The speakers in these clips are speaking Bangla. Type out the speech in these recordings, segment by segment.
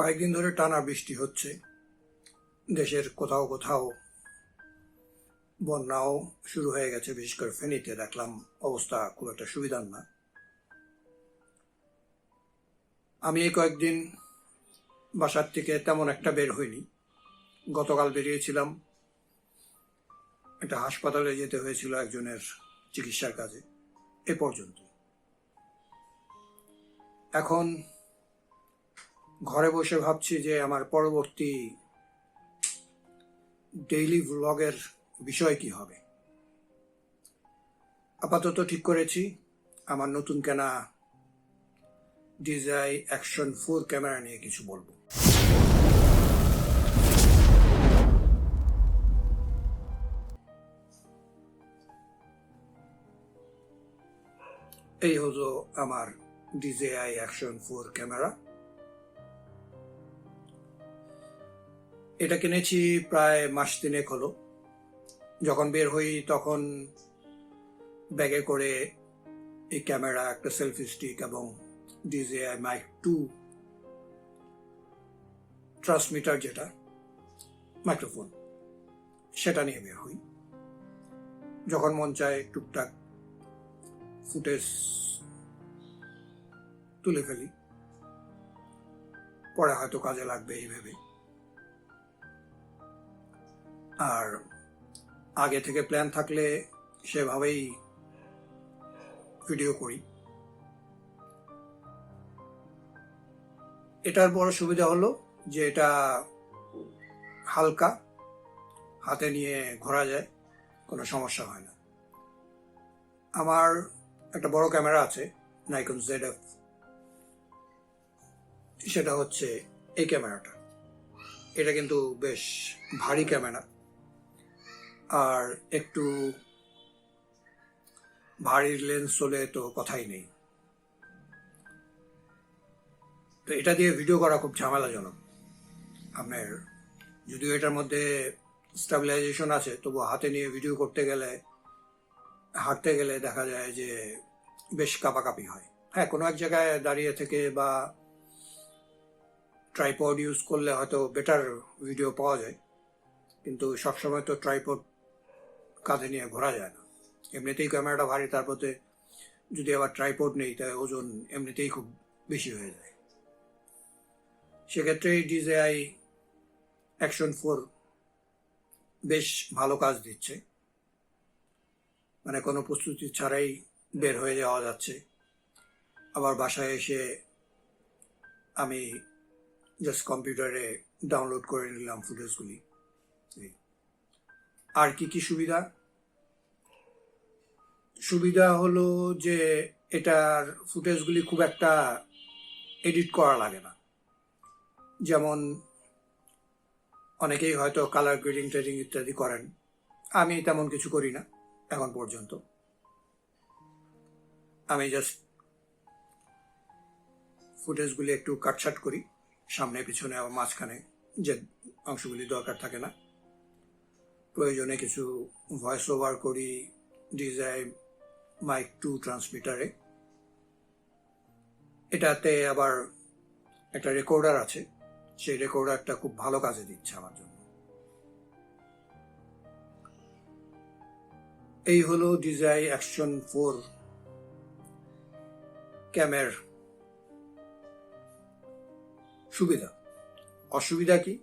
কয়েকদিন ধরে টানা বৃষ্টি হচ্ছে। দেশের কোথাও কোথাও বন্যাও শুরু হয়ে গেছে, বিশেষ করে ফেনীতে। দেখলাম অবস্থা খুব একটা সুবিধার না। আমি এই কয়েকদিন বাসার থেকে তেমন একটা বের হইনি। গতকাল বেরিয়েছিলাম। একটা হাসপাতালে যেতে হয়েছিল একজনের চিকিৎসার কাজে। এ পর্যন্ত এখন ঘরে বসে ভাবছি যে আমার পরবর্তী ডেইলি ভ্লগের বিষয় কি হবে। আপাতত ঠিক করেছি, আমার নতুন কেনা ডিজাই অ্যাকশন ফোর ক্যামেরা নিয়ে কিছু বলব। এই হলো আমার ডিজেআই অ্যাকশন ফোর ক্যামেরা। এটা কিনেছি প্রায় মাস তিনেক হলো। যখন বের হই তখন ব্যাগে করে এই ক্যামেরা, একটা সেলফি স্টিক এবং ডিজেআই মাইক টু ট্রান্সমিটার যেটা মাইক্রোফোন সেটা নিয়ে বের হই। যখন মন চায় টুকটাক ফুটেজ তুলে ফেলি। পরে হয়তো কাজে লাগবে এই ভেবে আর আগে থেকে প্ল্যান থাকলে সেভাবেই ভিডিও করি। এটার বড় সুবিধা হলো যে এটা হালকা, হাতে নিয়ে ঘোরা যায়, কোনো সমস্যা হয় না। আমার একটা বড় ক্যামেরা আছে নাইকন জেড এফ সেটা হচ্ছে এই ক্যামেরাটা। এটা কিন্তু বেশ ভারী ক্যামেরা। আর একটু ভারী লেন্স হলে তো কথাই নেই। তো এটা দিয়ে ভিডিও করা খুব ঝামেলাজনক। আপনার যদিও এটার মধ্যে স্টাবিলাইজেশন আছে তবু হাতে নিয়ে ভিডিও করতে গেলে, হাঁটতে গেলে দেখা যায় যে বেশ কাঁপাকাঁপি হয়। হ্যাঁ কোনো এক জায়গায় দাঁড়িয়ে থেকে বা ট্রাইপড ইউজ করলে হয়তো বেটার ভিডিও পাওয়া যায়। কিন্তু সবসময় তো ট্রাইপড কাঁধে নিয়ে ঘোরা যায় না। এমনিতেই ক্যামেরাটা ভারী, তারপরে যদি আবার ট্রাইপড নেই তাই ওজন এমনিতেই খুব বেশি হয়ে যায়। সেক্ষেত্রে ডিজেআই অ্যাকশন ফোর বেশ ভালো কাজ দিচ্ছে। মানে কোনো প্রস্তুতি ছাড়াই বের হয়ে যাওয়া যাচ্ছে। আবার বাসায় এসে আমি জাস্ট কম্পিউটারে ডাউনলোড করে নিলাম ফুটেজগুলি আর কি কি সুবিধা? সুবিধা হলো যে এটার ফুটেজগুলি খুব একটা এডিট করা লাগে না। যেমন অনেকেই হয়তো কালার গ্রেডিং ট্রেডিং ইত্যাদি করেন। আমি তেমন কিছু করি না এখন পর্যন্ত। আমি জাস্ট ফুটেজগুলি একটু কাটছাট করি, সামনে, পিছনে আবার মাঝখানে যে অংশগুলি দরকার থাকে না। প্রয়োজনে কিছু ভয়েস ওভার করি ডিজাইন মাইক টু ট্রান্সমিটারে এটাতে আবার একটা রেকর্ডার আছে। সেই রেকর্ডারটা খুব ভালো কাজে দিচ্ছে আমার জন্য। এই হলো ডিজাই অ্যাকশন ফোর ক্যামের সুবিধা। অসুবিধা কি?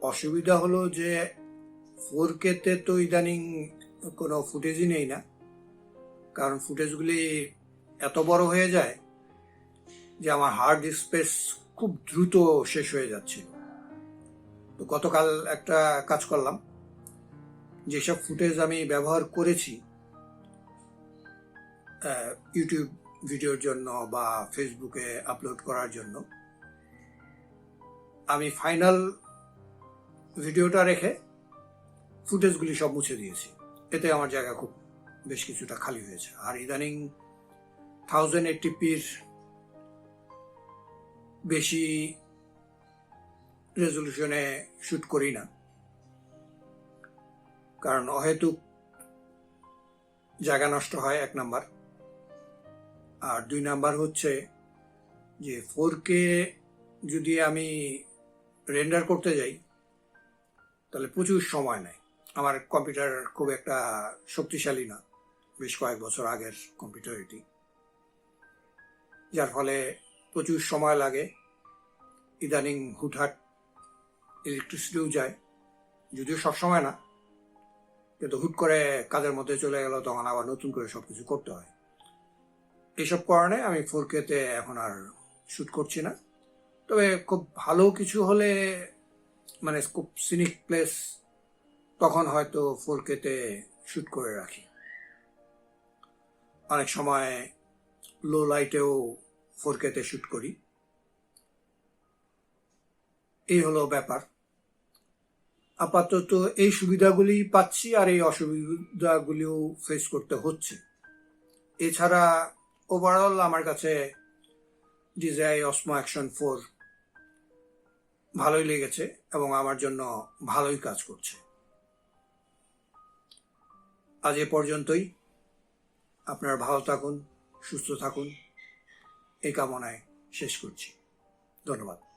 অসুবিধা হলো যে ফোর কেতে তো ইদানিং কোনো ফুটেজই নেই না। কারণ ফুটেজগুলি এত বড় হয়ে যায় যে আমার হার্ড স্পেস খুব দ্রুত শেষ হয়ে যাচ্ছিল। তো গতকাল একটা কাজ করলাম, যেসব ফুটেজ আমি ব্যবহার করেছি ইউটিউব ভিডিওর জন্য বা ফেসবুকে আপলোড করার জন্য, আমি ফাইনাল ভিডিওটা রেখে ফুটেজগুলি সব মুছে দিয়েছি। এতে আমার জায়গা খুব বেশ কিছুটা খালি হয়েছে। আর ইদানিং থাউজেন্ড এইটিপির বেশি রেজলিউশনে শ্যুট করি না। কারণ অহেতুক জায়গা নষ্ট হয় এক নাম্বার। আর দুই নাম্বার হচ্ছে যে ফোর কে যদি আমি রেন্ডার করতে যাই, তাহলে প্রচুর সময় নেয়। আমার কম্পিউটার খুব একটা শক্তিশালী না। বেশ কয়েক বছর আগের কম্পিউটার এটি। যার ফলে প্রচুর সময় লাগে। ইদানিং হুটহাট ইলেকট্রিসিটিও যায়। যদিও সবসময় না, কিন্তু হুট করে কাজের মধ্যে চলে গেল, তখন আবার নতুন করে সব কিছু করতে হয়। এইসব কারণে আমি ফোর কেতে এখন আর শ্যুট করছি না। তবে খুব ভালো কিছু হলে মানে খুব সিনিক প্লেস তখন হয়তো ফোর কেতে শ্যুট করে রাখি। অনেক সময় লো লাইটেও ফোর তে শ্যুট করি। এই হলো ব্যাপার। আপাতত এই সুবিধাগুলি পাচ্ছি আর এই অসুবিধাগুলিও ফেস করতে হচ্ছে। এছাড়া ওভারঅল আমার কাছে ডিজাই অসমো অ্যাকশন ফোর ভালোই লেগেছে এবং আমার জন্য ভালোই কাজ করছে। আজ এ পর্যন্তই। আপনারা ভালো থাকুন সুস্থ থাকুন। এই কামনায় শেষ করছি। ধন্যবাদ।